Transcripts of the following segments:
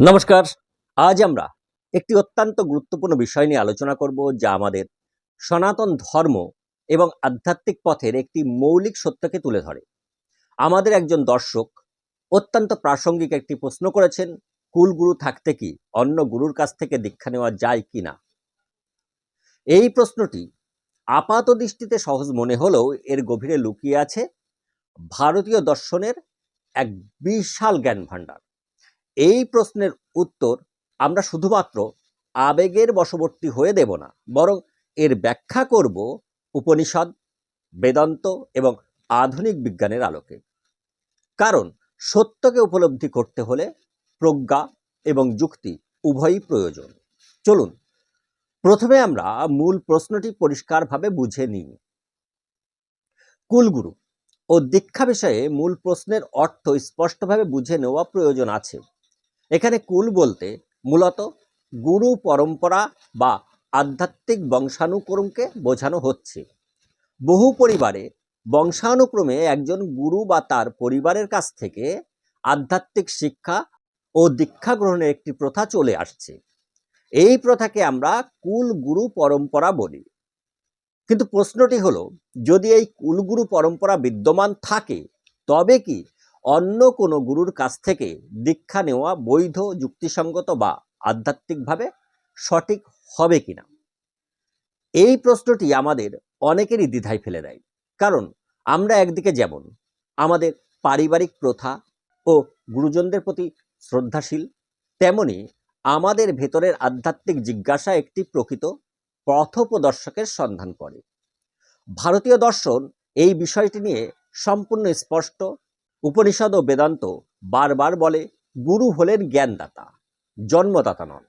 নমস্কার। আজ আমরা একটি অত্যন্ত গুরুত্বপূর্ণ বিষয় নিয়ে আলোচনা করব যা আমাদের সনাতন ধর্ম এবং আধ্যাত্মিক পথের একটি মৌলিক সত্যকে তুলে ধরে। আমাদের একজন দর্শক অত্যন্ত প্রাসঙ্গিক একটি প্রশ্ন করেছেন, কুলগুরু থাকতে কি অন্য গুরুর কাছ থেকে দীক্ষা নেওয়া যায় কি না? এই প্রশ্নটি আপাত দৃষ্টিতে সহজ মনে হলেও এর গভীরে লুকিয়ে আছে ভারতীয় দর্শনের এক বিশাল জ্ঞান ভাণ্ডার এই প্রশ্নের উত্তর আমরা শুধুমাত্র আবেগের বশবর্তী হয়ে দেব না, বরং এর ব্যাখ্যা করব উপনিষদ, বেদান্ত এবং আধুনিক বিজ্ঞানের আলোকে। কারণ সত্যকে উপলব্ধি করতে হলে প্রজ্ঞা এবং যুক্তি উভয়ই প্রয়োজন। চলুন, প্রথমে আমরা মূল প্রশ্নটি পরিষ্কারভাবে বুঝে নিই। কুলগুরু ও দীক্ষা বিষয়ে মূল প্রশ্নের অর্থ স্পষ্টভাবে বুঝে নেওয়া প্রয়োজন আছে। এখানে কুল বলতে মূলত গুরু পরম্পরা বা আধ্যাত্মিক বংশানুক্রমকে বোঝানো হচ্ছে। বহু পরিবারে বংশানুক্রমে একজন গুরু বা তার পরিবারের কাছ থেকে আধ্যাত্মিক শিক্ষা ও দীক্ষা গ্রহণের একটি প্রথা চলে আসছে। এই প্রথাকে আমরা কুল গুরু পরম্পরা বলি। কিন্তু প্রশ্নটি হলো, যদি এই কুলগুরু পরম্পরা বিদ্যমান থাকে, তবে কি অন্য কোনো গুরুর কাছ থেকে দীক্ষা নেওয়া বৈধ যুক্তিসঙ্গত বা আধ্যাত্মিকভাবে সঠিক হবে কিনা? এই প্রশ্নটি আমাদের অনেকেরই দ্বিধায় ফেলে দেয়। কারণ আমরা একদিকে যেমন আমাদের পারিবারিক প্রথা ও গুরুজনদের প্রতি শ্রদ্ধাশীল, তেমনি আমাদের ভেতরের আধ্যাত্মিক জিজ্ঞাসা একটি প্রকৃত পথপ্রদর্শকের সন্ধান করে। ভারতীয় দর্শন এই বিষয়টি নিয়ে সম্পূর্ণ স্পষ্ট উপনিষদ ও বেদান্ত বারবার বলে, গুরু হলেন জ্ঞানদাতা, জন্মদাতা নন।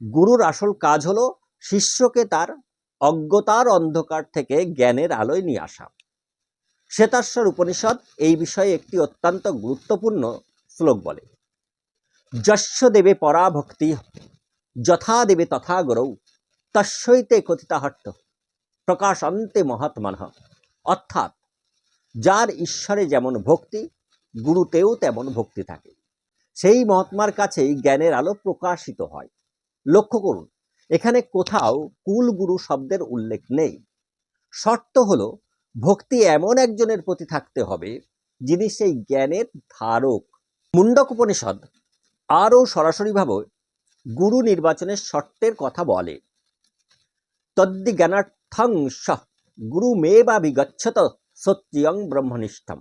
গুরুর আসল কাজ হলো শিষ্যকে তার অজ্ঞতার অন্ধকার থেকে জ্ঞানের আলোয় নিয়ে আসা। শ্বেতাশ্বর উপনিষদ এই বিষয়ে একটি অত্যন্ত গুরুত্বপূর্ণ শ্লোক বলে যস্য দেবে পরা ভক্তি যথা দেবে তথা গরৌ তস্যইতে কথিতাহট্ট প্রকাশন্তে মহাত্মান। অর্থাৎ, যার ঈশ্বরে যেমন ভক্তি গুরুতেও তেমন ভক্তি থাকে। সেই মহাত্মার কাছেই জ্ঞানের আলো প্রকাশিত হয়। লক্ষ্য করুন, এখানে কোথাও কুল গুরু শব্দের উল্লেখ নেই। শর্ত হলো, ভক্তি এমন একজনের প্রতি থাকতে হবে, যিনি সেই জ্ঞানের ধারক। মুন্ডক উপনিষদ আরও সরাসরিভাবে গুরু নির্বাচনের শর্তের কথা বলে। তদ্দি জ্ঞানার্থং গুরু মে বা বিগচ্ছত সত্যিয়ং ব্রহ্মনিষ্ঠম।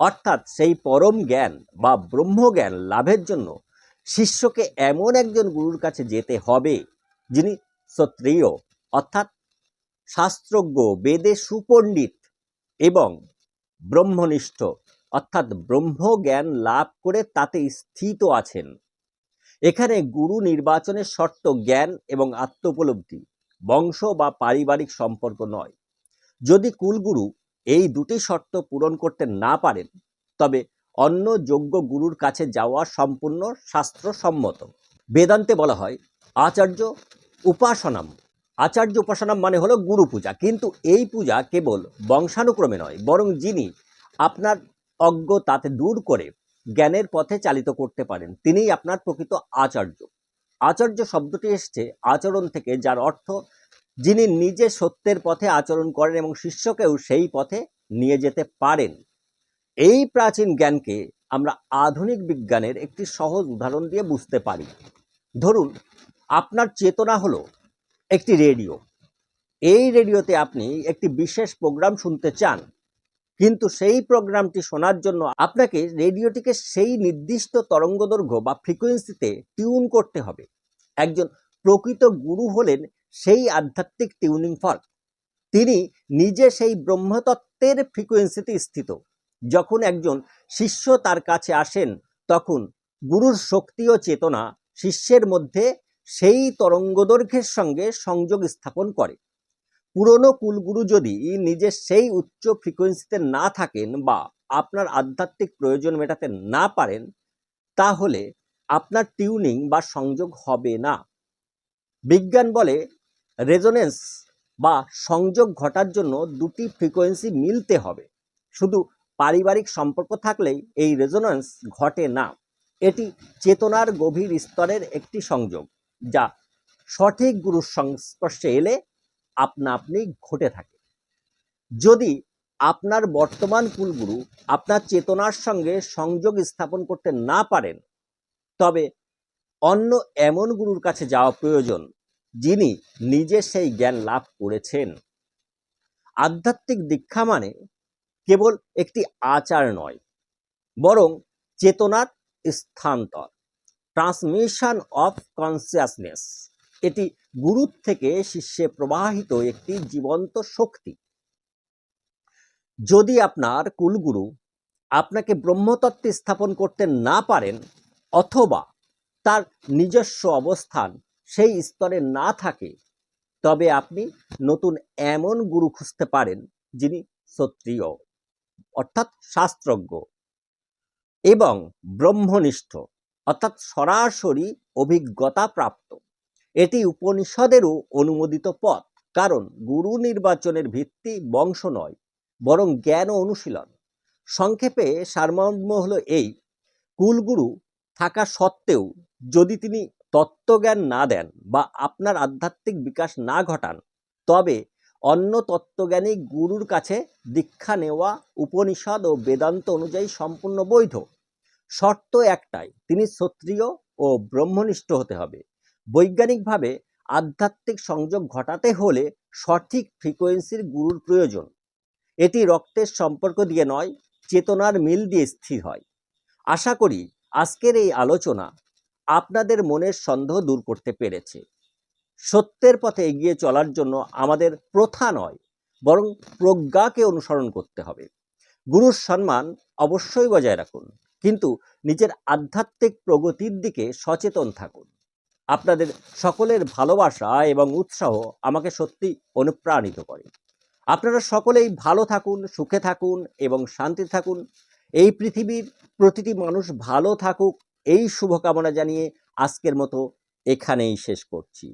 অর্থাৎ সেই পরম জ্ঞান বা ব্রহ্মজ্ঞান লাভের জন্য শিষ্যকে এমন একজন গুরুর কাছে যেতে হবে, যিনি সত্রিয় অর্থাৎ শাস্ত্রজ্ঞ, বেদে সুপণ্ডিত এবং ব্রহ্মনিষ্ঠ, অর্থাৎ ব্রহ্মজ্ঞান লাভ করে তাতে স্থিত আছেন। এখানে গুরু নির্বাচনের শর্ত জ্ঞান এবং আত্মোপলব্ধি, বংশ বা পারিবারিক সম্পর্ক নয়। যদি কুলগুরু এই দুটি শর্ত পূরণ করতে না পারেন, তবে অন্য যোগ্য গুরুর কাছে যাওয়া সম্পূর্ণ শাস্ত্রসম্মত। বেদান্তে বলা হয়, আচার্য উপাসনাম। আচার্য উপাসনাম মানে হলো গুরু পূজা, কিন্তু এই পূজা কেবল বংশানুক্রমে নয়, বরং যিনি আপনার অজ্ঞতাতে দূর করে জ্ঞানের পথে চালিত করতে পারেন, তিনিই আপনার প্রকৃত আচার্য। আচার্য শব্দটি এসছে আচরণ থেকে, যার অর্থ যিনি নিজে সত্যের পথে আচরণ করেন এবং শিষ্যকেও সেই পথে নিয়ে যেতে পারেন। এই প্রাচীন জ্ঞানকে আমরা আধুনিক বিজ্ঞানের একটি সহজ উদাহরণ দিয়ে বুঝতে পারি। ধরুন, আপনার চেতনা হলো একটি রেডিও। এই রেডিওতে আপনি একটি বিশেষ প্রোগ্রাম শুনতে চান, কিন্তু সেই প্রোগ্রামটি শোনার জন্য আপনাকে রেডিওটিকে সেই নির্দিষ্ট তরঙ্গদৈর্ঘ্য বা ফ্রিকোয়েন্সিতে টিউন করতে হবে। একজন প্রকৃত গুরু হলেন সেই আধ্যাত্মিক টিউনিং ফল তিনি নিজে সেই ব্রহ্মতত্ত্বের ফ্রিকোয়েন্সিতে স্থিত। যখন একজন শিষ্য তার কাছে আসেন, তখন গুরুর শক্তি ও চেতনা শিষ্যের মধ্যে সেই তরঙ্গদৈর্ঘ্যের সঙ্গে সংযোগ স্থাপন করে। পুরনো কুলগুরু যদি নিজে সেই উচ্চ ফ্রিকোয়েন্সিতে না থাকেন বা আপনার আধ্যাত্মিক প্রয়োজন মেটাতে না পারেন, তাহলে আপনার টিউনিং বা সংযোগ হবে না। বিজ্ঞান বলে রেজোনেন্স বা সংযোগ ঘটার জন্য দুটি ফ্রিকোয়েন্সি মিলতে হবে। শুধু পারিবারিক সম্পর্ক থাকলেই এই রেজোনেন্স ঘটে না। এটি চেতনার গভীর স্তরের একটি সংযোগ, যা সঠিক গুরুর সংস্পর্শে এলে আপনা আপনি ঘটে থাকে। যদি আপনার বর্তমান কুলগুরু আপনার চেতনার সঙ্গে সংযোগ স্থাপন করতে না পারেন, তবে অন্য এমন গুরুর কাছে যাওয়া প্রয়োজন। যিনি নিজে সেই জ্ঞান লাভ করেছেন। আধ্যাত্মিক দীক্ষা মানে কেবল একটি আচার নয়, বরং চেতনার স্থানান্তর ট্রান্সমিশন অফ কনসিয়াসনেস এটি গুরুর থেকে শিষ্যে প্রবাহিত একটি জীবন্ত শক্তি। যদি আপনার কুলগুরু আপনাকে ব্রহ্মতত্ত্বে স্থাপন করতে না পারেন, অথবা তার নিজস্ব অবস্থান সেই স্তরে না থাকে, তবে আপনি নতুন এমন গুরু খুঁজতে পারেন যিনি ক্ষত্রিয় অর্থাৎ শাস্ত্রজ্ঞ এবং ব্রহ্মনিষ্ঠ, অর্থাৎ সরাসরি অভিজ্ঞতা প্রাপ্ত। এটি উপনিষদেরও অনুমোদিত পথ, কারণ গুরু নির্বাচনের ভিত্তি বংশ নয়, বরং জ্ঞান ও অনুশীলন। সংক্ষেপে সারমর্ম হলো এই, কুলগুরু থাকা সত্ত্বেও যদি তিনি তত্ত্বজ্ঞান না দেন বা আপনার আধ্যাত্মিক বিকাশ না ঘটান, তবে অন্য তত্ত্বজ্ঞানী গুরুর কাছে দীক্ষা নেওয়া, উপনিষদ ও বেদান্ত অনুযায়ী সম্পূর্ণ বৈধ। শর্ত একটাই, তিনি ক্ষত্রিয় ও ব্রহ্মনিষ্ঠ হতে হবে। বৈজ্ঞানিকভাবে আধ্যাত্মিক সংযোগ ঘটাতে হলে সঠিক ফ্রিকোয়েন্সির গুরুর প্রয়োজন। এটি রক্তের সম্পর্ক দিয়ে নয়, চেতনার মিল দিয়ে স্থির হয়। আশা করি আজকের এই আলোচনা আপনাদের মনের সন্দেহ দূর করতে পেরেছে। সত্যের পথে এগিয়ে চলার জন্য আমাদের প্রথা নয়, বরং প্রজ্ঞাকে অনুসরণ করতে হবে। গুরুর সম্মান অবশ্যই বজায় রাখুন, কিন্তু নিজের আধ্যাত্মিক প্রগতির দিকে সচেতন থাকুন। আপনাদের সকলের ভালোবাসা এবং উৎসাহ আমাকে সত্যি অনুপ্রাণিত করে। আপনারা সকলেই ভালো থাকুন, সুখে থাকুন এবং শান্তি থাকুন। এই পৃথিবীর প্রতিটি মানুষ ভালো থাকুক এই শুভকামনা জানিয়ে আজকের মতো এখানেই শেষ করছি।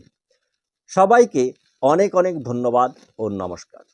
সবাইকে অনেক অনেক ধন্যবাদ ও নমস্কার।